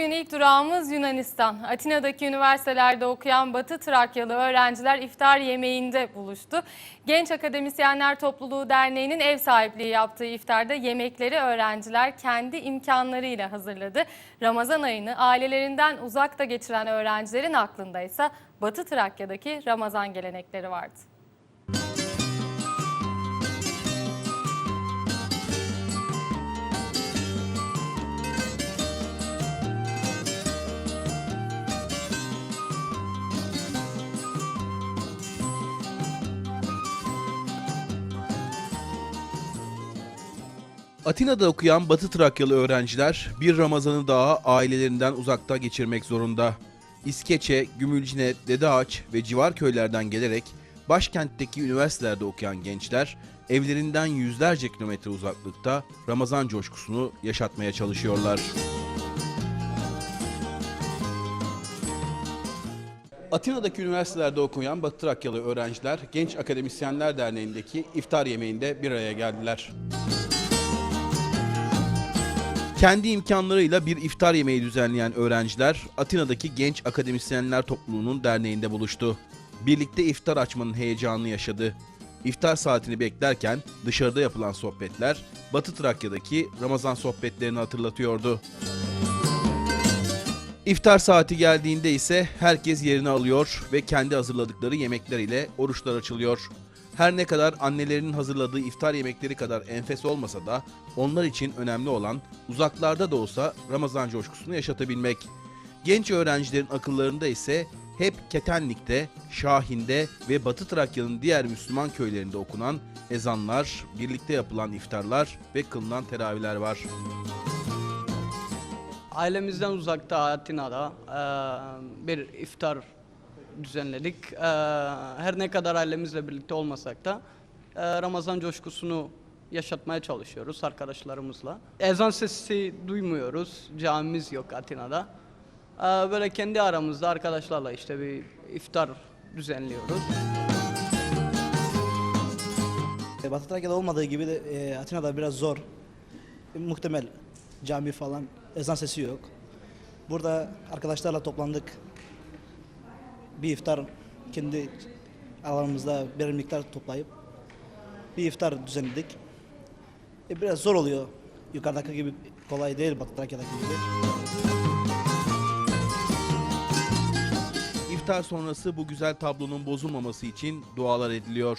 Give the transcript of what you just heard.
Bugün ilk durağımız Yunanistan. Atina'daki üniversitelerde okuyan Batı Trakyalı öğrenciler iftar yemeğinde buluştu. Genç Akademisyenler Topluluğu Derneği'nin ev sahipliği yaptığı iftarda yemekleri öğrenciler kendi imkanlarıyla hazırladı. Ramazan ayını ailelerinden uzakta geçiren öğrencilerin aklında ise Batı Trakya'daki Ramazan gelenekleri vardı. Atina'da okuyan Batı Trakyalı öğrenciler bir Ramazan'ı daha ailelerinden uzakta geçirmek zorunda. İskeçe, Gümülcine, Dedeağaç ve civar köylerden gelerek başkentteki üniversitelerde okuyan gençler evlerinden yüzlerce kilometre uzaklıkta Ramazan coşkusunu yaşatmaya çalışıyorlar. Atina'daki üniversitelerde okuyan Batı Trakyalı öğrenciler Genç Akademisyenler Derneği'ndeki iftar yemeğinde bir araya geldiler. Kendi imkanlarıyla bir iftar yemeği düzenleyen öğrenciler Atina'daki Genç Akademisyenler Topluluğu'nun derneğinde buluştu. Birlikte iftar açmanın heyecanını yaşadı. İftar saatini beklerken dışarıda yapılan sohbetler Batı Trakya'daki Ramazan sohbetlerini hatırlatıyordu. İftar saati geldiğinde ise herkes yerini alıyor ve kendi hazırladıkları yemekler ile oruçlar açılıyor. Her ne kadar annelerinin hazırladığı iftar yemekleri kadar enfes olmasa da onlar için önemli olan uzaklarda da olsa Ramazan coşkusunu yaşatabilmek. Genç öğrencilerin akıllarında ise hep Ketenlik'te, Şahin'de ve Batı Trakya'nın diğer Müslüman köylerinde okunan ezanlar, birlikte yapılan iftarlar ve kılınan teravihler var. Ailemizden uzakta Atina'da eee, bir iftar düzenledik. Eee, her ne kadar ailemizle birlikte olmasak da eee, Ramazan coşkusunu yaşatmaya çalışıyoruz arkadaşlarımızla. Ezan sesi duymuyoruz. Camimiz yok Atina'da. Eee, böyle kendi aramızda arkadaşlarla işte bir iftar düzenliyoruz. E, Batı Trakya'da olmadığı gibi de e, Atina'da biraz zor. E, muhtemel cami falan ezan sesi yok. Burada arkadaşlarla toplandık. Bir iftar kendi alanımızda bir miktar toplayıp bir iftar düzenledik. E, biraz zor oluyor. Yukarıdaki gibi kolay değil Batı Trakya'daki gibi. İftar sonrası bu güzel tablonun bozulmaması için dualar ediliyor.